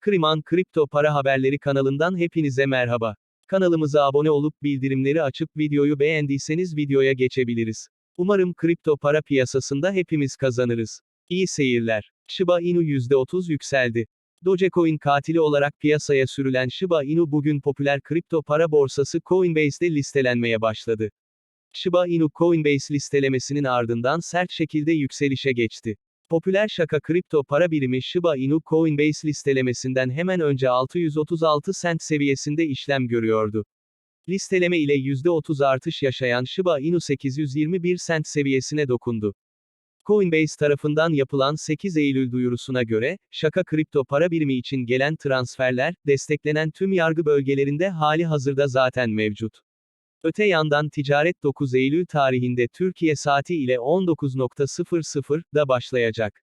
Kriman Kripto Para Haberleri kanalından hepinize merhaba. Kanalımıza abone olup bildirimleri açıp videoyu beğendiyseniz videoya geçebiliriz. Umarım kripto para piyasasında hepimiz kazanırız. İyi seyirler. Shiba Inu %30 yükseldi. Dogecoin katili olarak piyasaya sürülen Shiba Inu bugün popüler kripto para borsası Coinbase'de listelenmeye başladı. Shiba Inu Coinbase listelemesinin ardından sert şekilde yükselişe geçti. Popüler şaka kripto para birimi Shiba Inu Coinbase listelemesinden hemen önce 636 sent seviyesinde işlem görüyordu. Listeleme ile %30 artış yaşayan Shiba Inu 821 sent seviyesine dokundu. Coinbase tarafından yapılan 8 Eylül duyurusuna göre, şaka kripto para birimi için gelen transferler, desteklenen tüm yargı bölgelerinde hali hazırda zaten mevcut. Öte yandan ticaret 9 Eylül tarihinde Türkiye saati ile 19.00'da başlayacak.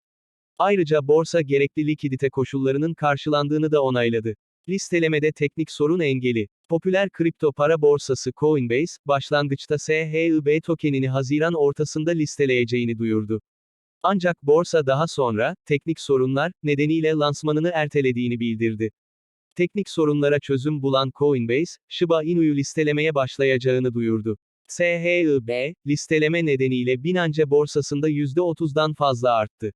Ayrıca borsa gerekli likidite koşullarının karşılandığını da onayladı. Listelemede teknik sorun engeli. Popüler kripto para borsası Coinbase, başlangıçta SHIB tokenini Haziran ortasında listeleyeceğini duyurdu. Ancak borsa daha sonra, teknik sorunlar, nedeniyle lansmanını ertelediğini bildirdi. Teknik sorunlara çözüm bulan Coinbase, Shiba Inu'yu listelemeye başlayacağını duyurdu. SHIB, listeleme nedeniyle Binance borsasında %30'dan fazla arttı.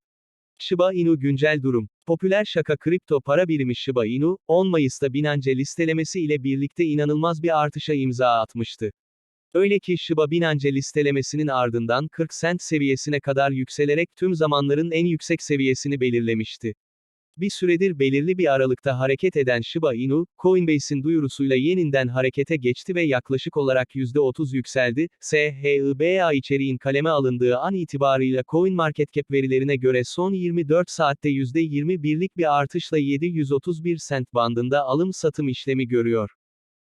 Shiba Inu güncel durum. Popüler şaka kripto para birimi Shiba Inu, 10 Mayıs'ta Binance listelemesi ile birlikte inanılmaz bir artışa imza atmıştı. Öyle ki Shiba Binance listelemesinin ardından 40 sent seviyesine kadar yükselerek tüm zamanların en yüksek seviyesini belirlemişti. Bir süredir belirli bir aralıkta hareket eden Shiba Inu, Coinbase'in duyurusuyla yeniden harekete geçti ve yaklaşık olarak %30 yükseldi. SHIBA içeriğin kaleme alındığı an itibarıyla CoinMarketCap verilerine göre son 24 saatte %21'lik bir artışla 731 sent bandında alım-satım işlemi görüyor.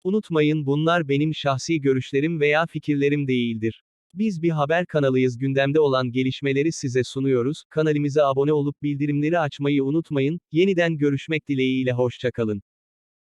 Unutmayın bunlar benim şahsi görüşlerim veya fikirlerim değildir. Biz bir haber kanalıyız gündemde olan gelişmeleri size sunuyoruz, kanalimize abone olup bildirimleri açmayı unutmayın, yeniden görüşmek dileğiyle hoşçakalın.